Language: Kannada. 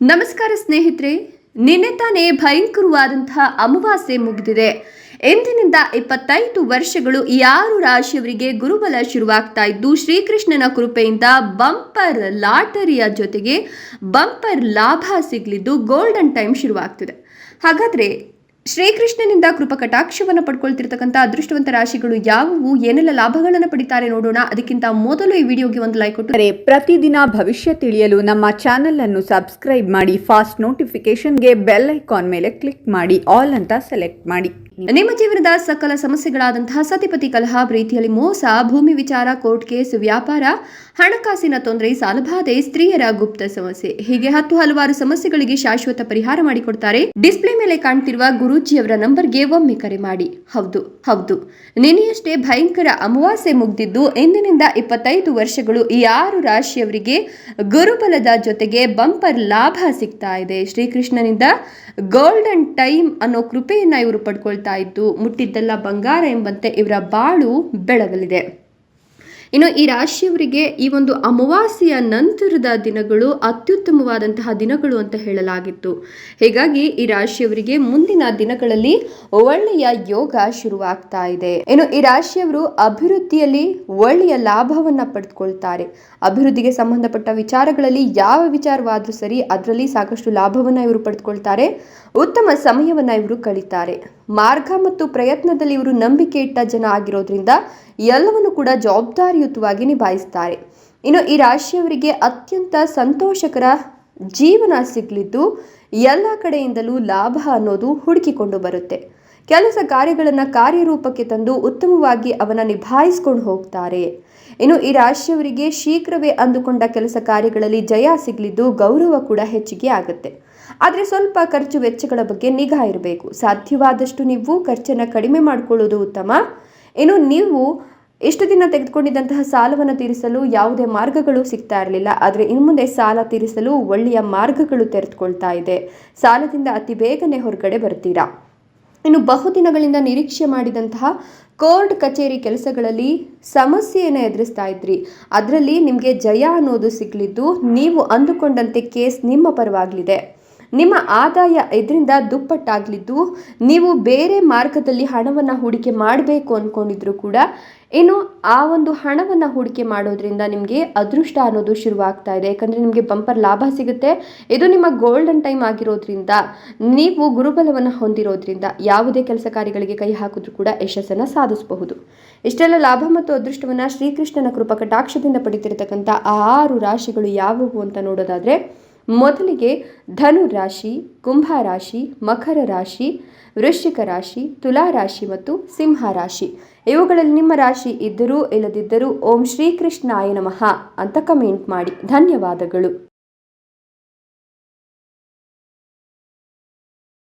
ನಮಸ್ಕಾರ ಸ್ನೇಹಿತರೆ, ನಿನ್ನೆ ತಾನೇ ಭಯಂಕರವಾದಂತಹ ಅಮಾವಾಸ್ಯೆ ಮುಗಿದಿದೆ. ಎಂದಿನಿಂದ ಇಪ್ಪತ್ತೈದು ವರ್ಷಗಳು ಆರು ರಾಶಿಯವರಿಗೆ ಗುರುಬಲ ಶುರುವಾಗ್ತಾ ಇದ್ದು, ಶ್ರೀಕೃಷ್ಣನ ಕೃಪೆಯಿಂದ ಬಂಪರ್ ಲಾಟರಿಯ ಜೊತೆಗೆ ಬಂಪರ್ ಲಾಭ ಸಿಗಲಿದ್ದು ಗೋಲ್ಡನ್ ಟೈಮ್ ಶುರುವಾಗ್ತಿದೆ. ಹಾಗಾದ್ರೆ ಶ್ರೀಕೃಷ್ಣನಿಂದ ಕೃಪಕಟಾಕ್ಷವನ್ನು ಪಡ್ಕೊಳ್ತಿರ್ತಕ್ಕಂಥ ಅದೃಷ್ಟವಂತ ರಾಶಿಗಳು ಯಾವುವು? ಏನೆಲ್ಲ ಲಾಭಗಳನ್ನು ಪಡಿತಾರೆ ನೋಡೋಣ. ಅದಕ್ಕಿಂತ ಮೊದಲು ಈ ವಿಡಿಯೋಗೆ ಒಂದು ಲೈಕ್ ಕೊಟ್ಟು. ಪ್ರತಿದಿನ ಭವಿಷ್ಯ ತಿಳಿಯಲು ನಮ್ಮ ಚಾನೆಲ್ ಅನ್ನು ಸಬ್ಸ್ಕ್ರೈಬ್ ಮಾಡಿ ಫಾಸ್ಟ್ ನೋಟಿಫಿಕೇಶನ್ಗೆ ಬೆಲ್ ಐಕಾನ್ ಮೇಲೆ ಕ್ಲಿಕ್ ಮಾಡಿ ಆಲ್ ಅಂತ ಸೆಲೆಕ್ಟ್ ಮಾಡಿ. ನಿಮ್ಮ ಜೀವನದ ಸಕಲ ಸಮಸ್ಯೆಗಳಾದಂತಹ ಸತಿಪತಿ ಕಲಹ, ಪ್ರೀತಿಯಲ್ಲಿ ಮೋಸ, ಭೂಮಿ ವಿಚಾರ, ಕೋರ್ಟ್ ಕೇಸ್, ವ್ಯಾಪಾರ, ಹಣಕಾಸಿನ ತೊಂದರೆ, ಸಾಲಬಾಧೆ, ಸ್ತ್ರೀಯರ ಗುಪ್ತ ಸಮಸ್ಯೆ. ಹೀಗೆ ಹತ್ತು ಹಲವಾರು ಸಮಸ್ಯೆಗಳಿಗೆ ಶಾಶ್ವತ ಪರಿಹಾರ ಮಾಡಿಕೊಡ್ತಾರೆ. ಡಿಸ್ಪ್ಲೇ ಮೇಲೆ ಕಾಣ್ತಿರುವ ಗುರೂಜಿಯವರ ನಂಬರ್ಗೆ ಒಮ್ಮೆ ಕರೆ ಮಾಡಿ. ಹೌದು ಹೌದು. ನಿನ್ನೆಯಷ್ಟೇ ಭಯಂಕರ ಅಮಾವಾಸ್ಯೆ ಮುಗ್ದಿದ್ದು, ಇಂದಿನಿಂದ ಇಪ್ಪತ್ತೈದು ವರ್ಷಗಳು ಈ ಆರು ರಾಶಿಯವರಿಗೆ ಗುರುಬಲದ ಜೊತೆಗೆ ಬಂಪರ್ ಲಾಭ ಸಿಗ್ತಾ ಇದೆ. ಶ್ರೀಕೃಷ್ಣನಿಂದ ಗೋಲ್ಡನ್ ಟೈಮ್ ಅನ್ನೋ ಕೃಪೆಯನ್ನ ಇವರು ಇದ್ದು ಮುಟ್ಟಿದ್ದೆಲ್ಲ ಬಂಗಾರ ಎಂಬಂತೆ ಇವರ ಬಾಳು ಬೆಳಗಲಿದೆ. ಇನ್ನು ಈ ರಾಶಿಯವರಿಗೆ ಈ ಒಂದು ಅಮಾವಾಸ್ಯೆಯ ನಂತರದ ದಿನಗಳು ಅತ್ಯುತ್ತಮವಾದಂತಹ ದಿನಗಳು ಅಂತ ಹೇಳಲಾಗಿತ್ತು. ಹೀಗಾಗಿ ಈ ರಾಶಿಯವರಿಗೆ ಮುಂದಿನ ದಿನಗಳಲ್ಲಿ ಒಳ್ಳೆಯ ಯೋಗ ಶುರುವಾಗ್ತಾ ಇದೆ. ಇನ್ನು ಈ ರಾಶಿಯವರು ಅಭಿವೃದ್ಧಿಯಲ್ಲಿ ಒಳ್ಳೆಯ ಲಾಭವನ್ನ ಪಡೆದುಕೊಳ್ತಾರೆ ಅಭಿವೃದ್ಧಿಗೆ ಸಂಬಂಧಪಟ್ಟ ವಿಚಾರಗಳಲ್ಲಿ ಯಾವ ವಿಚಾರವಾದ್ರೂ ಸರಿ ಅದರಲ್ಲಿ ಸಾಕಷ್ಟು ಲಾಭವನ್ನ ಇವರು ಪಡೆದುಕೊಳ್ತಾರೆ ಉತ್ತಮ ಸಮಯವನ್ನ ಇವರು ಕಳೀತಾರೆ. ಮಾರ್ಗ ಮತ್ತು ಪ್ರಯತ್ನದಲ್ಲಿ ಇವರು ನಂಬಿಕೆ ಇಟ್ಟ ಜನ ಆಗಿರೋದ್ರಿಂದ ಎಲ್ಲವನ್ನು ಕೂಡ ಜವಾಬ್ದಾರಿಯುತವಾಗಿ ನಿಭಾಯಿಸ್ತಾರೆ ಇನ್ನು ಈ ರಾಶಿಯವರಿಗೆ ಅತ್ಯಂತ ಸಂತೋಷಕರ ಜೀವನ ಸಿಗಲಿದ್ದು, ಎಲ್ಲ ಕಡೆಯಿಂದಲೂ ಲಾಭ ಅನ್ನೋದು ಹುಡುಕಿಕೊಂಡು ಬರುತ್ತೆ. ಕೆಲಸ ಕಾರ್ಯಗಳನ್ನು ಕಾರ್ಯರೂಪಕ್ಕೆ ತಂದು ಉತ್ತಮವಾಗಿ ಅವನ ನಿಭಾಯಿಸ್ಕೊಂಡು ಹೋಗ್ತಾರೆ. ಇನ್ನು ಈ ರಾಶಿಯವರಿಗೆ ಶೀಘ್ರವೇ ಅಂದುಕೊಂಡ ಕೆಲಸ ಕಾರ್ಯಗಳಲ್ಲಿ ಜಯ ಸಿಗಲಿದ್ದು ಗೌರವ ಕೂಡ ಹೆಚ್ಚಿಗೆ ಆಗುತ್ತೆ. ಆದರೆ ಸ್ವಲ್ಪ ಖರ್ಚು ವೆಚ್ಚಗಳ ಬಗ್ಗೆ ನಿಗಾ ಇರಬೇಕು. ಸಾಧ್ಯವಾದಷ್ಟು ನೀವು ಖರ್ಚನ್ನು ಕಡಿಮೆ ಮಾಡಿಕೊಳ್ಳೋದು ಉತ್ತಮ. ಇನ್ನು ನೀವು ಇಷ್ಟು ದಿನ ತೆಗೆದುಕೊಂಡಿದ್ದಂತಹ ಸಾಲವನ್ನು ತೀರಿಸಲು ಯಾವುದೇ ಮಾರ್ಗಗಳು ಸಿಗ್ತಾ ಇರಲಿಲ್ಲ. ಆದರೆ ಇನ್ನು ಮುಂದೆ ಸಾಲ ತೀರಿಸಲು ಒಳ್ಳೆಯ ಮಾರ್ಗಗಳು ತೆರೆದುಕೊಳ್ತಾ ಇದೆ. ಸಾಲದಿಂದ ಅತಿ ಬೇಗನೆ ಹೊರಗಡೆ ಬರ್ತೀರಾ? ಇನ್ನು ಬಹುದಿನಗಳಿಂದ ನಿರೀಕ್ಷೆ ಮಾಡಿದಂತಹ ಕೋರ್ಟ್ ಕಚೇರಿ ಕೆಲಸಗಳಲ್ಲಿ ಸಮಸ್ಯೆಯನ್ನು ಎದುರಿಸ್ತಾ ಇದ್ರಿ. ಅದರಲ್ಲಿ ನಿಮಗೆ ಜಯ ಅನ್ನೋದು ಸಿಗಲಿದ್ದು ನೀವು ಅಂದುಕೊಂಡಂತೆ ಕೇಸ್ ನಿಮ್ಮ ಪರವಾಗಲಿದೆ. ನಿಮ್ಮ ಆದಾಯ ಇದರಿಂದ ದುಪ್ಪಟ್ಟಾಗಲಿದ್ದು, ನೀವು ಬೇರೆ ಮಾರ್ಗದಲ್ಲಿ ಹಣವನ್ನು ಹೂಡಿಕೆ ಮಾಡಬೇಕು ಅಂದ್ಕೊಂಡಿದ್ರು ಕೂಡ ಏನು ಆ ಒಂದು ಹಣವನ್ನು ಹೂಡಿಕೆ ಮಾಡೋದ್ರಿಂದ ನಿಮಗೆ ಅದೃಷ್ಟ ಅನ್ನೋದು ಶುರುವಾಗ್ತಾ ಇದೆ. ಯಾಕಂದರೆ ನಿಮಗೆ ಬಂಪರ್ ಲಾಭ ಸಿಗುತ್ತೆ. ಇದು ನಿಮ್ಮ ಗೋಲ್ಡನ್ ಟೈಮ್ ಆಗಿರೋದ್ರಿಂದ, ನೀವು ಗುರುಬಲವನ್ನು ಹೊಂದಿರೋದ್ರಿಂದ ಯಾವುದೇ ಕೆಲಸ ಕಾರ್ಯಗಳಿಗೆ ಕೈ ಹಾಕಿದ್ರೂ ಕೂಡ ಯಶಸ್ಸನ್ನು ಸಾಧಿಸಬಹುದು. ಇಷ್ಟೆಲ್ಲ ಲಾಭ ಮತ್ತು ಅದೃಷ್ಟವನ್ನು ಶ್ರೀಕೃಷ್ಣನ ಕೃಪಾ ಕಟಾಕ್ಷದಿಂದ ಪಡಿತಿರ್ತಕ್ಕಂಥ ಆರು ರಾಶಿಗಳು ಯಾವುವು ಅಂತ ನೋಡೋದಾದರೆ ಮೊದಲಿಗೆ ಧನು ರಾಶಿ, ಕುಂಭ ರಾಶಿ, ಮಕರ ರಾಶಿ, ವೃಶ್ಚಿಕ ರಾಶಿ, ತುಲಾ ರಾಶಿ ಮತ್ತು ಸಿಂಹ ರಾಶಿ. ಇವುಗಳಲ್ಲಿ ನಿಮ್ಮ ರಾಶಿ ಇದ್ದರೂ ಇಲ್ಲದಿದ್ದರೂ ಓಂ ಶ್ರೀಕೃಷ್ಣಾಯ ನಮಃ ಅಂತ ಕಮೆಂಟ್ ಮಾಡಿ. ಧನ್ಯವಾದಗಳು.